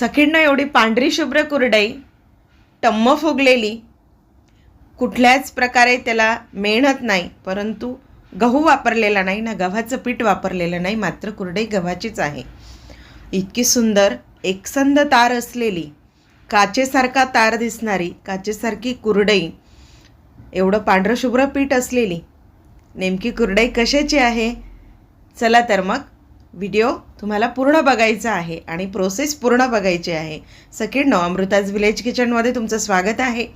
सखींना एवढी पांढरी शुभ्र कुरडई टम्म फुगलेली. कुठल्याच प्रकारे त्याला मेहनत नाही परंतु गहू वापरलेला नाही ना गव्हाचं पीठ वापरलेलं नाही मात्र कुरडई गव्हाचीच आहे. इतकी सुंदर एकसंध तार असलेली काचेसारखा तार दिसणारी काचेसारखी कुरडई. एवढं पांढरं शुभ्र पीठ असलेली. नेमकी कुरडई कशाची आहे? चला तर मग व्हिडिओ तुम्हाला पूर्ण बघायचा आहे आणि प्रोसेस पूर्ण बघायची आहे. सकिडनो अमृताज विलेज किचनमध्ये तुमचं स्वागत आहे.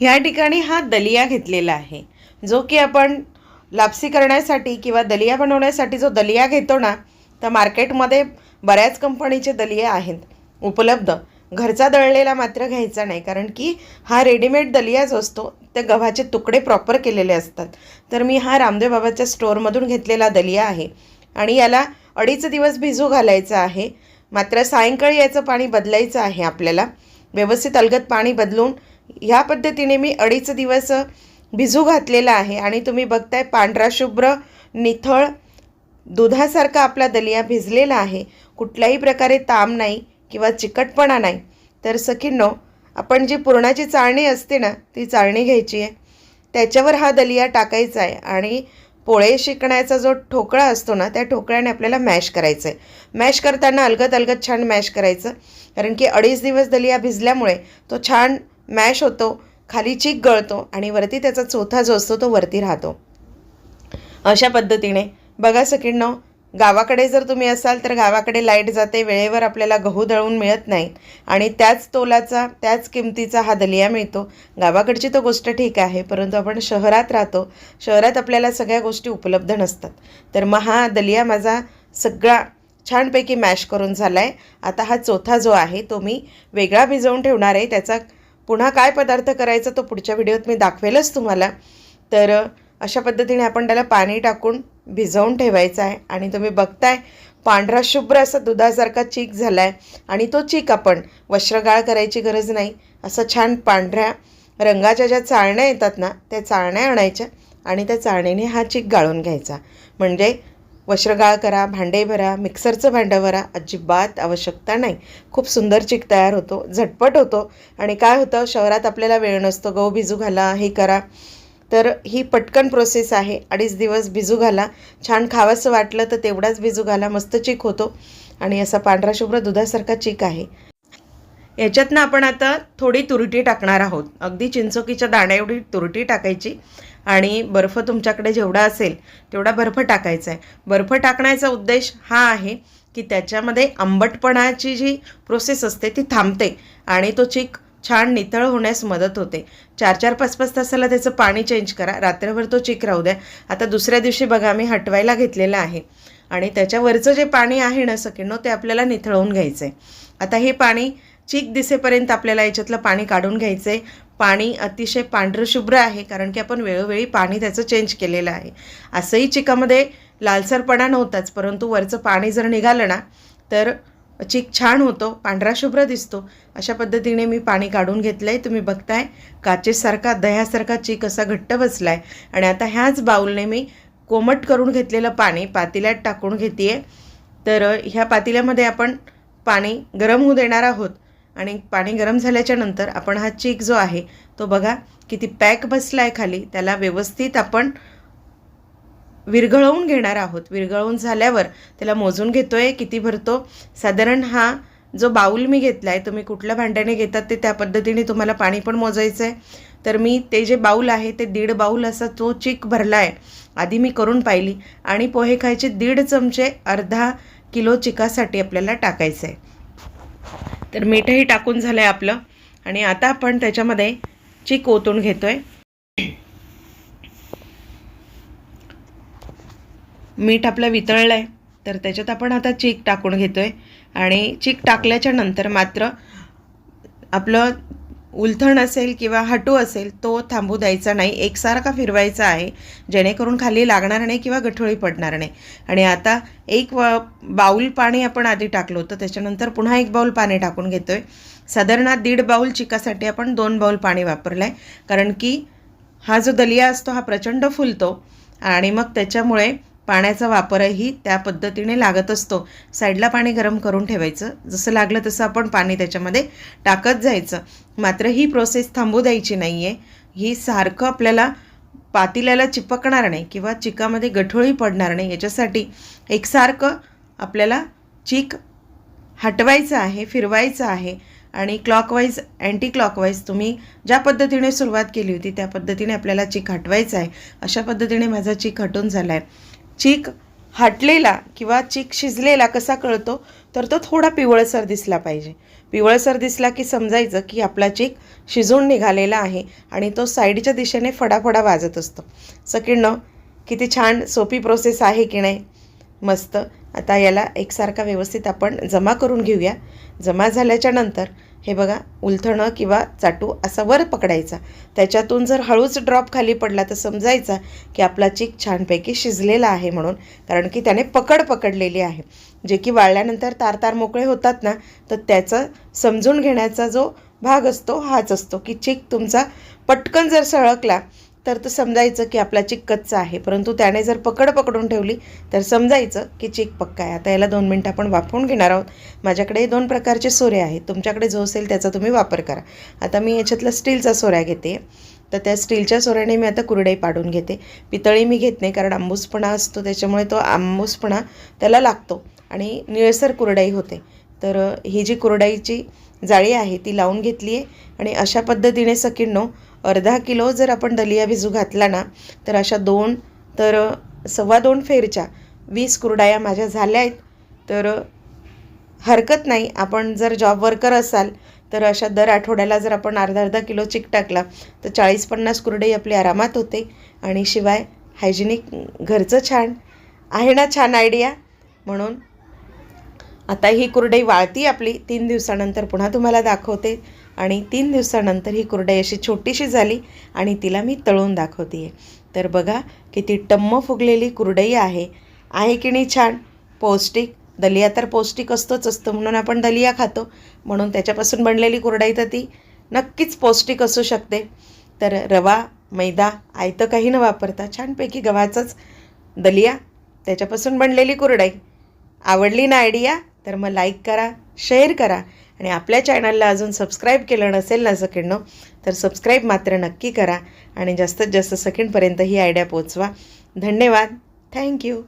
ह्या ठिकाणी हा दलिया घेतलेला आहे. जो की आपण लापसी करण्यासाठी किंवा दलिया बनवण्यासाठी जो दलिया घेतो ना तर मार्केटमध्ये बऱ्याच कंपनीचे दलिया आहेत. उपलब्ध. घरचा दळलेला मात्र घ्यायचा नाही कारण की हा रेडीमेड दलियाच असतो ते गव्हाचे तुकडे प्रॉपर केलेले असतात. तर मी हा रामदेव बाबाच्या स्टोअरमधून घेतलेला दलिया आहे. आणि याला अडीच दिवस भिजू घालायचं आहे. मात्र सायंकाळी याचं पाणी बदलायचं आहे आपल्याला. व्यवस्थित अलगत पाणी बदलून ह्या पद्धतीने मी अडीच दिवस भिजू घातलेला आहे. आणि तुम्ही बघताय पांढरा शुभ्र निथळ दुधासारखा आपला दलिया भिजलेला आहे. कुठल्याही प्रकारे ताम नाही किंवा चिकटपणा नाही. तर सखींनो आपण जी पुरणाची चाळणी असते ना ती चाळणी घ्यायची आहे. त्याच्यावर हा दलिया टाकायचा आहे. आणि पोळे शिकण्याचा जो ठोकळा असतो ना त्या ठोकळ्याने आपल्याला मॅश करायचं आहे मॅश करताना अलगत अलगत छान मॅश करायचं. कारण की अडीच दिवस दलिया भिजल्यामुळे तो छान मॅश होतो खाली चीक गळतो आणि वरती त्याचा चोथा जो असतो तो वरती राहतो. अशा पद्धतीने. बघा सकिणनो गावाकडे जर तुम्ही असाल तर गावाकडे लाइट जाते वेळेवर आपल्याला गहू दळून मिळत नाही. आणि त्याच तोलाचा त्याच किमतीचा हा दलिया मिळतो. गावाकडची तर गोष्ट ठीक आहे परंतु आपण शहरात राहतो शहरात आपल्याला सगळ्या गोष्टी उपलब्ध नसतात. तर मग हा दलिया माझा सगळा छानपैकी मॅश करून झाला आहे आता हा चौथा जो आहे तो मी वेगळा भिजवून ठेवणार आहे. त्याचा पुन्हा काय पदार्थ करायचा तो पुढच्या व्हिडिओत मी दाखवेलच तुम्हाला. तर अशा पद्धतीने आपण त्याला पाणी टाकून भिजवून ठेवायचं आहे. आणि तुम्ही बघताय पांढरा शुभ्र असा दुधासारखा चीक झाला आहे आणि तो चीक आपण वस्त्रगाळ करायची गरज नाही. असं छान पांढऱ्या रंगाच्या ज्या चाळण्या येतात ना त्या चाळण्या आणायच्या आणि त्या चाळणीने हा चीक गाळून घ्यायचा. म्हणजे वस्त्रगाळ करा भांडे भरा मिक्सरचं भांडं भरा अजिबात आवश्यकता नाही. खूप सुंदर चीक तयार होतो झटपट होतो. आणि काय होतं शहरात आपल्याला वेळ नसतो गहू भिजू घाला हे करा. तर ही पटकन प्रोसेस आहे. अडीच दिवस भिजू घाला. छान खावंसं वाटलं तर तेवढाच भिजू घाला. मस्त चीक होतो. आणि असा पांढरा शुभ्र दुधासारखा चिक आहे. याच्यातनं आपण आता थोडी तुरटी टाकणार आहोत. अगदी चिंचोकीच्या दाण्या एवढी तुरटी टाकायची. आणि बर्फ तुमच्याकडे जेवढा असेल तेवढा बर्फ टाकायचा आहे. बर्फ टाकण्याचा उद्देश हा आहे की त्याच्यामध्ये आंबटपणाची जी प्रोसेस असते ती थांबते. आणि तो चीक छान नितळ होण्यास मदत होते. चार चार पाच पाच तासाला त्याचं पाणी चेंज करा. रात्रभर तो चिक राहू द्या. आता दुसऱ्या दिवशी बघा मी हटवायला घेतलेला आहे. आणि त्याच्यावरचं जे पाणी आहे ना सकिनो ते आपल्याला निथळवून घ्यायचं आहे आता हे पाणी चीक दिसेपर्यंत आपल्याला याच्यातलं पाणी काढून घ्यायचं आहे पाणी अतिशय पांढरं शुभ्र आहे कारण की आपण वेळोवेळी पाणी त्याचं चेंज केलेलं आहे. असंही चिकामध्ये लालसरपणा नव्हताच परंतु वरचं पाणी जर निघालं ना तर चीक छान होतो पांढरा शुभ्र दिसतो. अशा पद्धतीने मी पाणी काढून घेतलं आहे तुम्ही बघताय. काचेसारखा दह्यासारखा चीक असा घट्ट बसला आहे आणि आता ह्याच बाऊलने मी कोमट करून घेतलेलं पाणी पातेल्यात टाकून घेते आहे तर ह्या पातेल्यामध्ये आपण पाणी गरम होऊ देणार आहोत. आणि पाणी गरम झाल्याच्यानंतर आपण हा चीक जो आहे तो बघा किती पॅक बसला आहे खाली. त्याला व्यवस्थित आपण विरघळवून घेणार आहोत. विरघळवून झाल्यावर त्याला मोजून घेतो आहे किती भरतो? साधारण हा जो बाऊल मी घेतला आहे तुम्ही कुठल्या भांड्याने घेतात ते त्या पद्धतीने तुम्हाला पाणी पण मोजायचं आहे तर मी ते जे बाऊल आहे ते दीड बाऊल असा तो चिक भरला आहे आधी मी करून पाहिली आणि पोहे खायचे दीड चमचे अर्धा किलो चिकासाठी आपल्याला टाकायचं आहे तर मीठही टाकून झालं आहे आपलं. आणि आता आपण त्याच्यामध्ये चिक ओतून घेतो आहे मीठ आपलं वितळलं आहे तर त्याच्यात आपण आता चीक टाकून घेतो आहे आणि चीक टाकल्याच्या नंतर मात्र आपलं उलथण असेल किंवा हटू असेल तो थांबू द्यायचा नाही. एकसारखा फिरवायचा आहे जेणेकरून खाली लागणार नाही किंवा गठोळी पडणार नाही. आणि आता एक व बाऊल पाणी आपण आधी टाकलं होतं त्याच्यानंतर पुन्हा एक बाऊल पाणी टाकून घेतो आहे साधारण दीड बाऊल चिकासाठी आपण दोन बाऊल पाणी वापरलं आहे कारण की हा जो दलिया असतो हा प्रचंड फुलतो. आणि मग त्याच्यामुळे पाण्याचा वापरही त्या पद्धतीने लागत असतो. साईडला पाणी गरम करून ठेवायचं. जसं लागलं तसं आपण पाणी त्याच्यामध्ये टाकत जायचं. मात्र ही प्रोसेस थांबू द्यायची नाही आहे ही सारखं आपल्याला पातिल्याला चिपकणार नाही किंवा चिकामध्ये गठोळी पडणार नाही. याच्यासाठी एकसारखं आपल्याला चीक हटवायचं आहे फिरवायचं आहे आणि क्लॉकवाईज अँटी क्लॉकवाईज तुम्ही ज्या पद्धतीने सुरुवात केली होती त्या पद्धतीने आपल्याला चीक हटवायचं आहे. अशा पद्धतीने माझा चीक हटून झाला आहे चीक हाटलेला किंवा चीक शिजलेला कसा कळतो तर तो थोडा पिवळसर दिसला पाहिजे. पिवळसर दिसला की समजायचं की आपला चीक शिजून निघालेला आहे आणि तो साईडच्या दिशेने फडाफडा वाजत असतो. सकिणं किती छान सोपी प्रोसेस आहे की नाही? मस्त. आता याला एकसारखा व्यवस्थित आपण जमा करून घेऊया. जमा झाल्याच्यानंतर हे बघा उलथणं किंवा चाटू असा वर पकडायचा. त्याच्यातून जर हळूच ड्रॉप खाली पडला तर समजायचा की आपला चीक छानपैकी शिजलेला आहे म्हणून कारण की त्याने पकड पकडलेली आहे. जे की वाळल्यानंतर तार तार मोकळे होतात ना तर त्याचं समजून घेण्याचा जो भाग असतो हाच असतो की चीक तुमचा पटकन जर सळकला तर तो समजायचं की आपला चिक कच्चा आहे. परंतु त्याने जर पकड पकडून ठेवली तर समजायचं की चिक पक्का आहे. आता याला दोन मिनटं आपण वाफवून घेणार आहोत. माझ्याकडे दोन प्रकारचे सोरे आहेत. तुमच्याकडे जो असेल त्याचा तुम्ही वापर करा. आता मी याच्यातला स्टीलचा सोऱ्या घेते. तर त्या स्टीलच्या सोऱ्याने मी आता कुरडई पाडून घेते. पितळी मी घेत नाही कारण आंबूसपणा असतो. त्याच्यामुळे तो आंबूसपणा त्याला लागतो आणि निळसर कुरडई होते. तर ही जी कुरडाईची जाळी आहे ती लावून घेतली आहे आणि अशा पद्धतीने सकिणनो अर्धा किलो जर आपण दलिया भिजू घातला ना तर अशा दोन तर सव्वा दोन फेरच्या वीस कुरडाया माझ्या झाल्या आहेत. तर हरकत नाही. आपण जर जॉब वर्कर असाल तर अशा दर आठवड्याला जर आपण अर्धा अर्धा किलो चिक टाकला तर चाळीस पन्नास कुरडई आपली आरामात होते. आणि शिवाय हायजेनिक घरचं छान आहे ना छान आयडिया म्हणून आता ही कुरडई वाळती आपली तीन दिवसानंतर पुन्हा तुम्हाला दाखवते. आणि तीन दिवसानंतर ही कुरडई अशी छोटीशी झाली आणि तिला मी तळून दाखवते आहे तर बघा किती टम्म फुगलेली कुरडई आहे. आहे की नाही छान? पौष्टिक. दलिया तर पौष्टिक असतोच असतो म्हणून आपण दलिया खातो. म्हणून त्याच्यापासून बनलेली कुरडई तर ती नक्कीच पौष्टिक असू शकते. तर रवा मैदा आयतं काही न वापरता छानपैकी गव्हाचंच दलिया त्याच्यापासून बनलेली कुरडई. आवडली ना आयडिया तर मग लाईक करा शेअर करा आणि आपल्या चॅनलला अजून सबस्क्राईब केलं नसेल ना सकिंडनो तर सबस्क्राईब मात्र नक्की करा आणि जास्तीत जास्त सेकंडपर्यंत ही आयडिया पोचवा धन्यवाद. थँक्यू